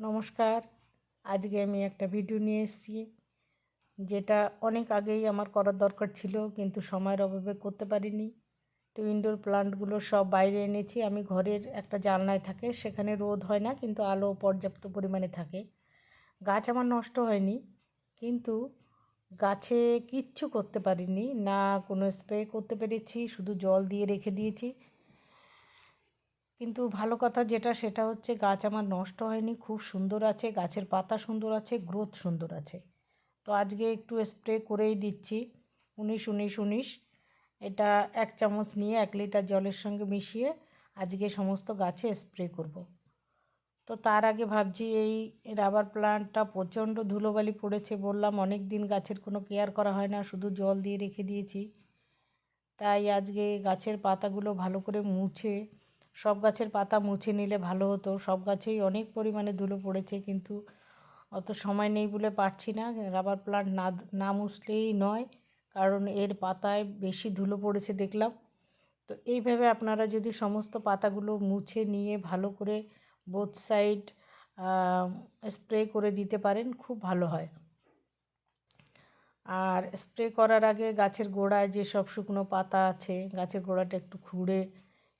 নমস্কার। আজকে আমি একটা ভিডিও নিয়ে এসেছি, যেটা অনেক আগেই আমার করার দরকার ছিল, কিন্তু সময়ের অভাবে করতে পারিনি। তো ইনডোর প্লান্টগুলো সব বাইরে এনেছি। আমি ঘরের একটা জানলায় থাকে, সেখানে রোদ হয় না, কিন্তু আলো পর্যাপ্ত পরিমাণে থাকে। গাছ আমার নষ্ট হয়নি, কিন্তু গাছে কিচ্ছু করতে পারিনি, না কোনো স্প্রে করতে পেরেছি, শুধু জল দিয়ে রেখে দিয়েছি। কিন্তু ভালো কথা যেটা, সেটা হচ্ছে গাছ আমার নষ্ট হয়নি, খুব সুন্দর আছে, গাছের পাতা সুন্দর আছে গ্রোথ সুন্দর আছে। তো আজকে একটু স্প্রে করেই দিচ্ছি, উনিশ উনিশ উনিশ। এটা এক চামচ নিয়ে এক লিটার জলের সঙ্গে মিশিয়ে আজকে সমস্ত গাছে স্প্রে করব। তো তার আগে ভাবছি এই রাবার প্লান্টটা প্রচণ্ড ধুলোবালি পড়েছে, বললাম অনেক দিন গাছের কোনো কেয়ার করা হয় না, শুধু জল দিয়ে রেখে দিয়েছি। তাই আজকে গাছের পাতাগুলো ভালো করে মুছে সব গাছের পাতা মুছে নিলে ভালো হতো। সব গাছেই অনেক পরিমাণে ধুলো পড়েছে কিন্তু অত সময় নেই বলে পারছি না। রাবার প্লান্ট না না মুছলেই নয়, কারণ এর পাতায় বেশি ধুলো পড়েছে দেখলাম। তো এইভাবে আপনারা যদি সমস্ত পাতাগুলো মুছে নিয়ে ভালো করে বোথ সাইড স্প্রে করে দিতে পারেন, খুব ভালো হয়। আর স্প্রে করার আগে গাছের গোড়ায় যেসব শুকনো পাতা আছে, গাছের গোড়াটা একটু খুঁড়ে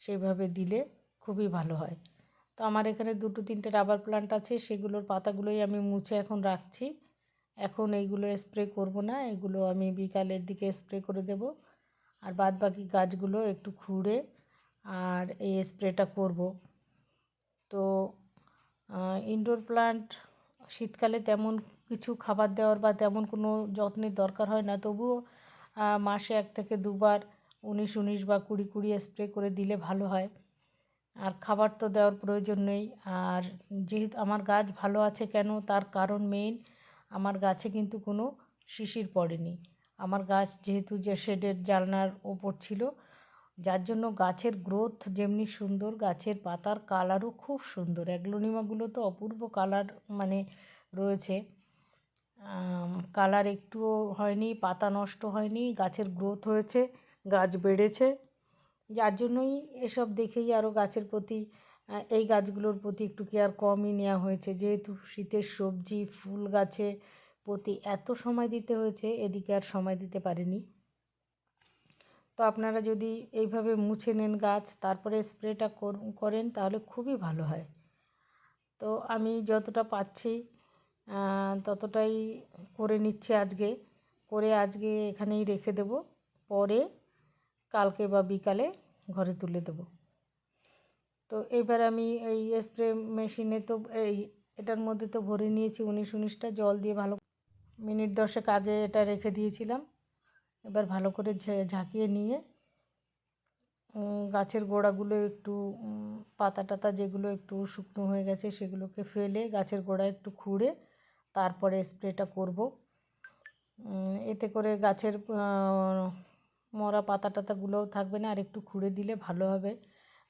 সেইভাবে দিলে খুবই ভালো হয়। তো আমার এখানে দুটো তিনটে রাবার প্লান্ট আছে, সেগুলোর পাতাগুলোই আমি মুছে এখন রাখছি। এখন এইগুলো স্প্রে করব না, এগুলো আমি বিকালের দিকে স্প্রে করে দেব। আর বাদ বাকি গাছগুলো একটু খুঁড়ে আর এই স্প্রেটা করব। তো ইনডোর প্লান্ট শীতকালে তেমন কিছু খাবার দেওয়ার বা তেমন কোনো যত্নের দরকার হয় না। তবুও মাসে এক থেকে দুবার উনিশ উনিশ বা কুড়ি কুড়ি স্প্রে করে দিলে ভালো হয়। আর খাবার তো দেওয়ার প্রয়োজন নেই। আর যেহেতু আমার গাছ ভালো আছে কেন? তার কারণ মেইন আমার গাছে কিন্তু কোনো শিশির পড়েনি। আমার গাছ যেহেতু যে শেডের জালনার ওপর ছিল, যার জন্য গাছের গ্রোথ যেমনি সুন্দর, গাছের পাতার কালারও খুব সুন্দর। অ্যাগ্লোনিমাগুলো তো অপূর্ব কালার মানে রয়েছে। কালার একটুও হয়নি, পাতা নষ্ট হয়নি, গাছের গ্রোথ হয়েছে। গাছ বেড়েছে। যার জন্যই এসব দেখেই আরও গাছের প্রতি এই গাছগুলোর প্রতি একটু কেয়ার কমই নেওয়া হয়েছে। যেহেতু শীতের সবজি, ফুল গাছে প্রতি এত সময় দিতে হয়েছে, এদিকে আর সময় দিতে পারিনি। তো আপনারা যদি এইভাবে মুছে নেন গাছ, তারপরে স্প্রেটা করেন, তাহলে খুবই ভালো হয়। তো আমি যতটা পাচ্ছি ততটাই করে নিচ্ছে আজকে। করে আজকে এখানেই রেখে দেব। পরে কালকে বা বিকালে ঘরে তুলে দেবো। তো এবার আমি এই স্প্রে মেশিনে তো এই এটার মধ্যে তো ভরে নিয়েছি উনিশ উনিশটা জল দিয়ে ভালো মিনিট দশেক আগে এটা রেখে দিয়েছিলাম। এবার ভালো করে ঝাঁকিয়ে নিয়ে গাছের গোড়াগুলো একটু পাতা টাতা যেগুলো একটু শুকনো হয়ে গেছে সেগুলোকে ফেলে গাছের গোড়া একটু খুঁড়ে তারপরে স্প্রেটা করব। এতে করে গাছের মরা পাতা টাতাগুলোও থাকবে না, আর একটু খুঁড়ে দিলে ভালো হবে।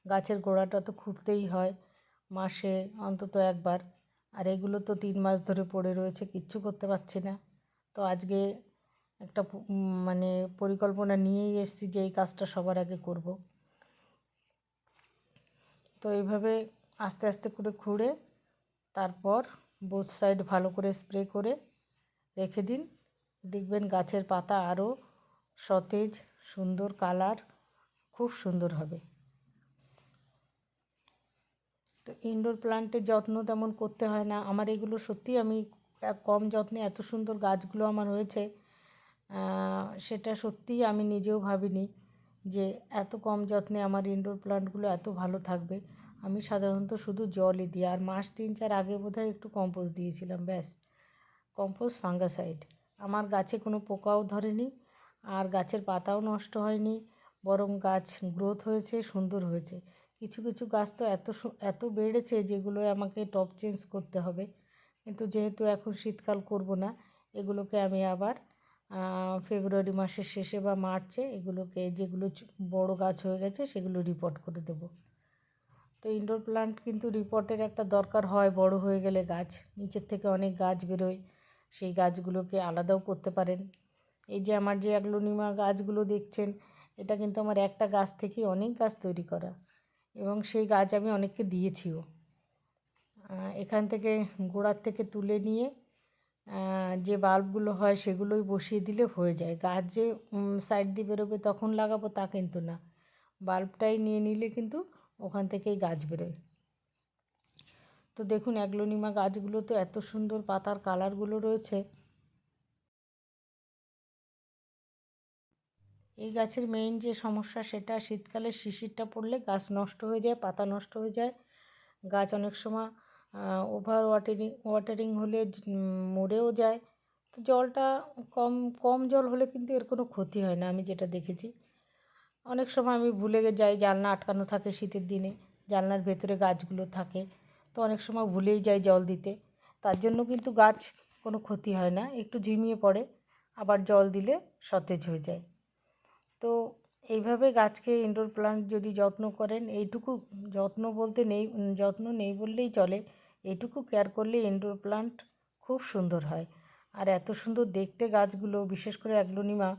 গাছের গোড়াটা তো খুঁড়তেই হয় মাসে অন্তত একবার। আর এগুলো তো তিন মাস ধরে পড়ে রয়েছে, কিচ্ছু করতে পারছি না। তো আজকে একটা মানে পরিকল্পনা নিয়েই এসেছি যে এই কাজটা সবার আগে করব। তো এইভাবে আস্তে আস্তে করে খুঁড়ে, তারপর বোথ সাইড ভালো করে স্প্রে করে রেখে দিন। দেখবেন গাছের পাতা আরও সতেজ সুন্দর কালার, খুব সুন্দর হবে। তো ইনডোর প্লান্টের যত্ন তেমন করতে হয় না। আমার এগুলো সত্যি আমি কম যত্নে এত সুন্দর গাছগুলো আমার হয়েছে সেটা সত্যিই আমি নিজেও ভাবিনি যে এত কম যত্নে আমার ইনডোর প্লান্টগুলো এত ভালো থাকবে। আমি সাধারণত শুধু জলই দিই, আর মাস তিন চার আগে বোধহয় একটু কম্পোস্ট দিয়েছিলাম, ব্যাস। কম্পোস্ট ফাঙ্গাসাইড আমার গাছে কোনো পোকাও ধরেনি আর গাছের পাতাও নষ্ট হয়নি, বরং গাছ গ্রোথ হয়েছে, সুন্দর হয়েছে। কিছু কিছু গাছ তো এত এত বেড়েছে যেগুলো আমাকে টপ চেঞ্জ করতে হবে। কিন্তু যেহেতু এখন শীতকাল করব না, এগুলোকে আমি আবার ফেব্রুয়ারি মাসের শেষে বা মার্চে এগুলোকে যেগুলো বড় গাছ হয়ে গেছে সেগুলো রিপোর্ট করে দেবো। তো ইনডোর প্লান্ট কিন্তু রিপোর্টের একটা দরকার হয়, বড় হয়ে গেলে গাছ, নিচের থেকে অনেক গাছ বেরোয়, সেই গাছগুলোকে আলাদাও করতে পারেন। এই যে আমার যে অ্যাগ্লোনিমা গাছগুলো দেখছেন, এটা কিন্তু আমার একটা গাছ থেকেই অনেক গাছ তৈরি করা এবং সেই গাছ আমি অনেককে দিয়েছিও। এখান থেকে গোড়ার থেকে তুলে নিয়ে যে বাল্বগুলো হয় সেগুলোই বসিয়ে দিলে হয়ে যায়। গাছ যে সাইড দিয়ে বেরোবে তখন লাগাবো তা কিন্তু না। বাল্বটাই নিয়ে নিলে কিন্তু ওখান থেকেই গাছ বেরোয়। তো দেখুন অ্যাগ্লোনিমা গাছগুলো তো এত সুন্দর পাতার কালারগুলো রয়েছে। এই গাছের মেইন যে সমস্যা সেটা শীতকালে শিশিরটা পড়লে গাছ নষ্ট হয়ে যায়, পাতা নষ্ট হয়ে যায়। গাছ অনেক সময় ওভার ওয়াটারিং ওয়াটারিং হলে মরেও যায়। তো জলটা কম কম জল হলে কিন্তু এর কোনো ক্ষতি হয় না, আমি যেটা দেখেছি। অনেক সময় আমি ভুলে যাই জানলা আটকানো থাকে শীতের দিনে জানলার ভেতরে গাছগুলো থাকে। তো অনেক সময় ভুলেই যাই জল দিতে। তার জন্য কিন্তু গাছ কোনো ক্ষতি হয় না, একটু ঝিমিয়ে পড়ে, আবার জল দিলে সতেজ হয়ে যায়। তো এইভাবে গাছকে ইনডোর প্লান্ট যদি যত্ন করেন, এইটুকু যত্ন বলতে নেই, যত্ন নেই বললেই চলে। এইটুকু কেয়ার করলে ইনডোর প্লান্ট খুব সুন্দর হয়। আর এত সুন্দর দেখতে গাছগুলো, বিশেষ করে অ্যাগ্লোনিমা,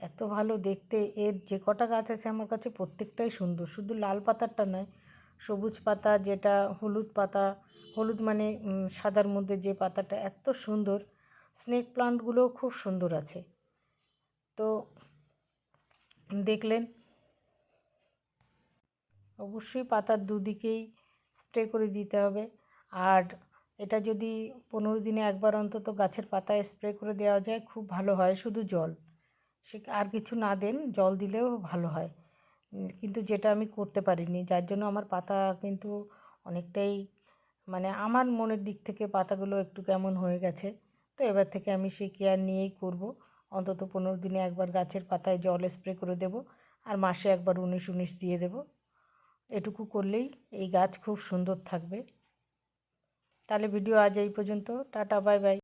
এত ভালো দেখতে। এর যে কটা গাছ আছে আমার কাছে প্রত্যেকটাই সুন্দর। শুধু লাল পাতারটা নয়, সবুজ পাতা যেটা, হলুদ পাতা, হলুদ মানে সাদার মধ্যে যে পাতাটা এত সুন্দর। স্নেক প্লান্টগুলোও খুব সুন্দর আছে। তো দেখলেন। অবশ্যই পাতার দুদিকেই স্প্রে করে দিতে হবে। আর এটা যদি পনেরো দিনে একবার অন্তত গাছের পাতায় স্প্রে করে দেওয়া যায়, খুব ভালো হয় শুধু জল। সে আর কিছু না দেন, জল দিলেও ভালো হয়। কিন্তু যেটা আমি করতে পারিনি, যার জন্য আমার পাতা কিন্তু অনেকটাই মানে আমার মনের দিক থেকে পাতাগুলো একটু কেমন হয়ে গেছে, তো এবার থেকে আমি সেই কেয়ার নিয়েই করব। অন্তত পনেরো দিনে একবার গাছের পাতায় জল স্প্রে করে দেব আর মাসে একবার উনিশ উনিশ দিয়ে দেব। এটুকু করলেই এই গাছ খুব সুন্দর থাকবে। তাহলে ভিডিও আজ এই পর্যন্ত। Tata, bye bye.